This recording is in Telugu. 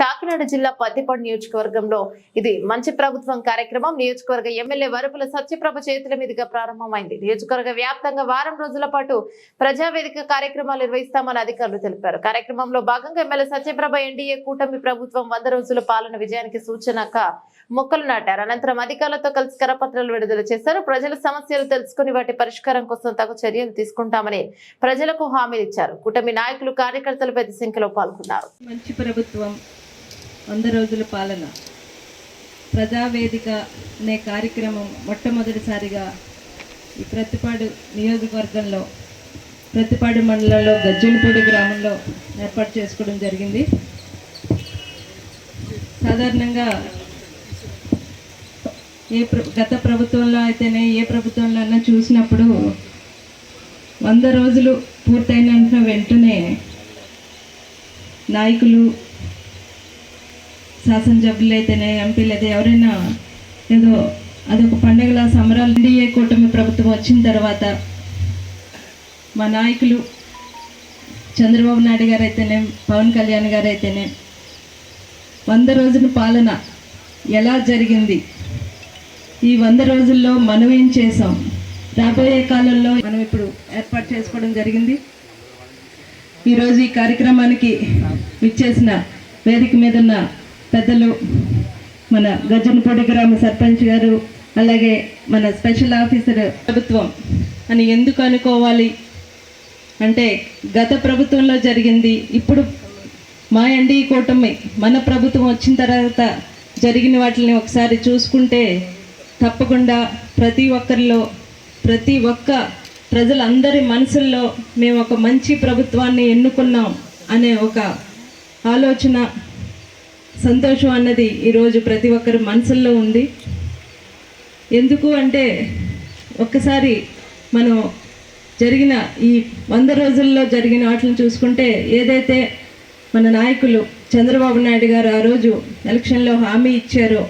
కాకినాడ జిల్లా పత్తిపాడు నియోజకవర్గంలో ఇది మంచి ప్రభుత్వం కార్యక్రమం. నియోజకవర్గ ఎమ్మెల్యే వరపుల సత్యప్రభ చేతుల మీదుగా ప్రారంభమైంది. నియోజకవర్గ వ్యాప్తంగా వారం రోజుల పాటు ప్రజావేదిక కార్యక్రమాలు నిర్వహిస్తామని అధికారులు తెలిపారు. కార్యక్రమంలో భాగంగా ఎమ్మెల్యే సత్యప్రభ ఎన్డీఏ కూటమి ప్రభుత్వం వంద రోజుల పాలన విజయానికి సూచనగా మొక్కలు నాటారు. అనంతరం అధికారులతో కలిసి కరపత్రాలు విడుదల చేశారు. ప్రజల సమస్యలు తెలుసుకుని వాటి పరిష్కారం కోసం తగు చర్యలు తీసుకుంటామని ప్రజలకు హామీలు ఇచ్చారు. కూటమి నాయకులు కార్యకర్తలు పెద్ద సంఖ్యలో పాల్గొన్నారు. మంచి ప్రభుత్వం వంద రోజుల పాలన. ప్రజావేదిక అనే కార్యక్రమం మొట్టమొదటిసారిగా ఈ ప్రతిపాడు నియోజకవర్గంలో ప్రతిపాడు మండలంలో గజ్జనపూడి గ్రామంలో ఏర్పాటు చేసుకోవడం జరిగింది. సాధారణంగా ఏ ప్ర గత ప్రభుత్వంలో అయితేనే ఏ ప్రభుత్వంలో అయినా చూసినప్పుడు వంద రోజులు పూర్తయిన వెంటనే నాయకులు శాసనసభ్యులు అయితేనే ఎంపీలు అయితే ఎవరైనా ఏదో అదొక పండుగల సంబరాలు ఎన్డీఏ కూటమి ప్రభుత్వం వచ్చిన తర్వాత మా నాయకులు చంద్రబాబు నాయుడు గారు అయితేనే పవన్ కళ్యాణ్ గారు అయితేనే వంద రోజుల పాలన ఎలా జరిగింది? ఈ వంద రోజుల్లో మనం ఏం చేసాం రాబోయే కాలంలో మనం ఇప్పుడు ఏర్పాటు చేసుకోవడం జరిగింది. ఈరోజు ఈ కార్యక్రమానికి ఇచ్చేసిన వేదిక మీద ఉన్న పెద్దలు మన గజనపూడి గ్రామ సర్పంచ్ గారు అలాగే మన స్పెషల్ ఆఫీసర్ ప్రభుత్వం. అని ఎందుకు అనుకోవాలి? అంటే గత ప్రభుత్వంలో జరిగింది ఇప్పుడు మా ఎన్డీ కూటమి మన ప్రభుత్వం వచ్చిన తర్వాత జరిగిన వాటిని ఒకసారి చూసుకుంటే తప్పకుండా ప్రతి ఒక్కరిలో ప్రతి ఒక్క ప్రజలందరి మనసుల్లో మేము ఒక మంచి ప్రభుత్వాన్ని ఎన్నుకున్నాం అనే ఒక ఆలోచన సంతోషం అన్నది ఈరోజు ప్రతి ఒక్కరి మనసుల్లో ఉంది. ఎందుకు అంటే ఒక్కసారి మనం జరిగిన ఈ వంద రోజుల్లో జరిగిన వాటిని చూసుకుంటే ఏదైతే మన నాయకులు చంద్రబాబు నాయుడు గారు ఆ రోజు ఎలక్షన్లో హామీ ఇచ్చారో